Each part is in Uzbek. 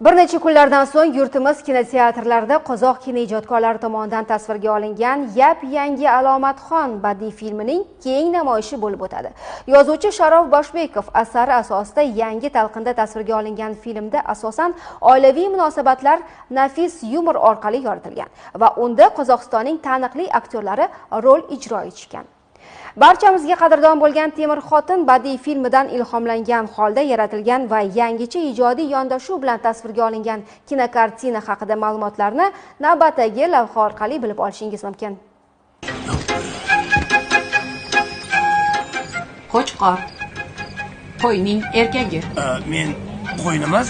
Bir necha kunlardan so'ng yurtimiz kinoteatrlarida qozoq kinoijodkorlari tomonidan tasvirga olingan yap-yangi Alomatxon badiiy filmining keng namoyishi bo'lib o'tadi. Yozuvchi Sharof Boshbekov asari asosida yangi talqinda tasvirga olingan filmda asosan oilaviy munosabatlar nafis yumor orqali yoritilgan va unda Qozog'istonning taniqli aktyorlari rol ijro etishgan. Barchamizga qadrdon bo'lgan temir xotin badiiy filmidan ilhomlangan holda yaratilgan va yangicha ijodiy yondashuv bilan tasvirga olingan kinokartina haqida ma'lumotlarni navbatdagi lavha orqali bilib olishingiz mumkin. Qo'chqor. Qo'yning erkagi. Men qo'yin emas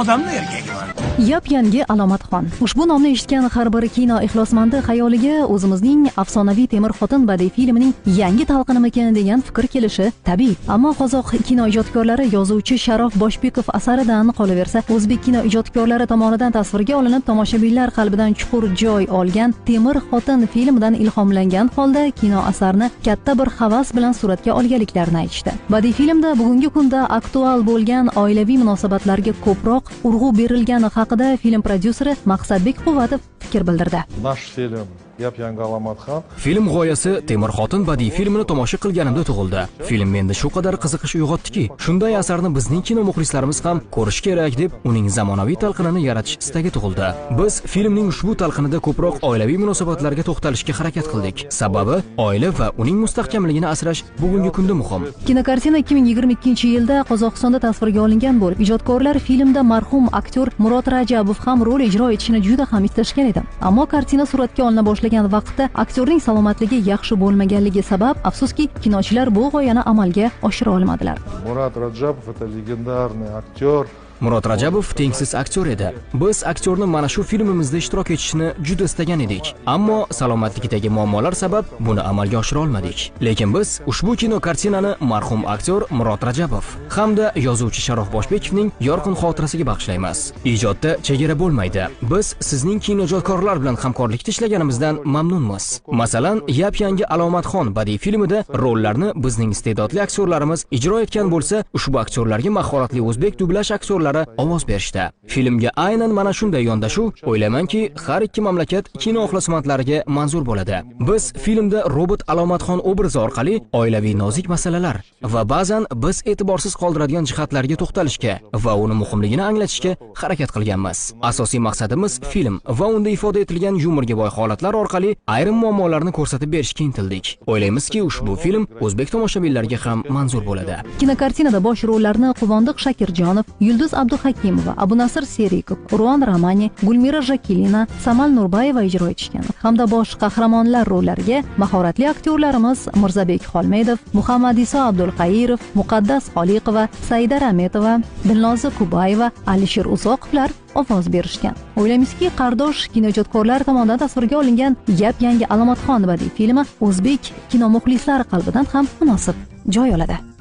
odamni erkagiman yap yangi alomatxon. Ushbu nomni eshitgan har bir kino ixlosmandi xayoliga o'zimizning afsonaviy temir xotin badiiy filmining yangi talqinimikan degan fikr kelishi tabiiy. Ammo qozoq kino ijodkorlari yozuvchi sharof boshbekov asaridan qolaversa o'zbek kino ijodkorlari tomonidan tasvirga olinib tomoshabinlar qalbidan chuqur joy olgan temir xotin filmidan ilhomlangan holda kino asarni katta bir havas bilan suratga olganliklarini aytishdi. Badiiy filmda bugungi kunda aktual bo'lgan oilaviy munosabatlarga ko'proq urg'u berilgani haqida film prodyuseri maqsadbek quvvatov fikr bildirdi. Nаш фильм yap yangi alomatxon film g'oyasi temir xotin badiiy filmini tomosha qilganimda tug'ildi. Film menda shu qadar qiziqish uyg'otdiki shunday asarni bizning kino muxlislarimiz ham ko'rishi kerak deb uning zamonaviy talqinini yaratish istagi tug'ildi. Biz filmning ushbu talqinida ko'proq oilaviy munosabatlarga to'xtalishga harakat qildik. Sababi oila va uning mustahkamligini asrash bugungi kunda muhim. Kinokartina 2022 yilda qozog'istonda tasvirga olingan bo'lib ijodkorlar filmda marhum aktyor murod rajabov ham rol ijro etishini juda ham istashgan edi. Ammo kartina suratga olina boshlagan vaqtda aktyorning salomatligi yaxshi bo'lmaganligi sabab afsuski kinochilar bu g'oyani amalga oshira olmadilar. Murat rajabov это легендарный актер. Murod rajabov tengsiz aktyor edi. Biz aktyorni mana shu filmimizda ishtirok etishini juda istagan edik. Ammo salomatligidagi muammolar sabab buni amalga oshira olmadik. Lekin biz ushbu kino kartinani marhum aktyor murod rajabov hamda yozuvchi sharof boshbekovning yorqin xotirasiga bag'ishlaymiz. Ijodda chegara bo'lmaydi. Biz sizning kinoijodkorlar bilan hamkorlikda ishlaganimizdan mamnunmiz. Masalan yap yangi alomatxon badiiy filmida rollarni bizning iste'dodli aktyorlarimiz ijro etgan bo'lsa ushbu aktyorlarga mahoratli o'zbek dublyaj aktyorlari ovoz berishdi. Filmga aynan mana shunday yondashuv o'ylaymanki har ikki mamlakat kino ixlosmandlariga manzur bo'ladi. Biz filmda robot alomatxon obrazi orqali oilaviy nozik masalalar va ba'zan biz e'tiborsiz qoldiradigan jihatlarga to'xtalishga va uni muhimligini anglatishga harakat qilganmiz. Asosiy maqsadimiz film va unda ifoda etilgan yumorga boy holatlar orqali ayrim muammolarni ko'rsatib berishga intildik. O'ylaymizki ushbu film o'zbek tomoshabinlariga ham manzur bo'ladi. Kinokartinada bosh rollarni quvondiq shakirjonov yulduz abduhakimova abunasir serikov ruan ramani gulmira jakilina samal nurbayeva ijro etishgan hamda bosh qahramonlar rollariga mahoratli aktyorlarimiz mirzabek xolmedov muhammadiso abdulqairov abdulqayirov muqaddas xoliqova saida rametova dilnoza kubayeva alisher uzoqovlar ovoz berishgan. O'ylaymizki qardosh kinoijodkorlar tomonidan tasvirga olingan yap yangi alomatxon badiiy filmi o'zbek kino muxlislari qalbidan ham munosib joy oladi.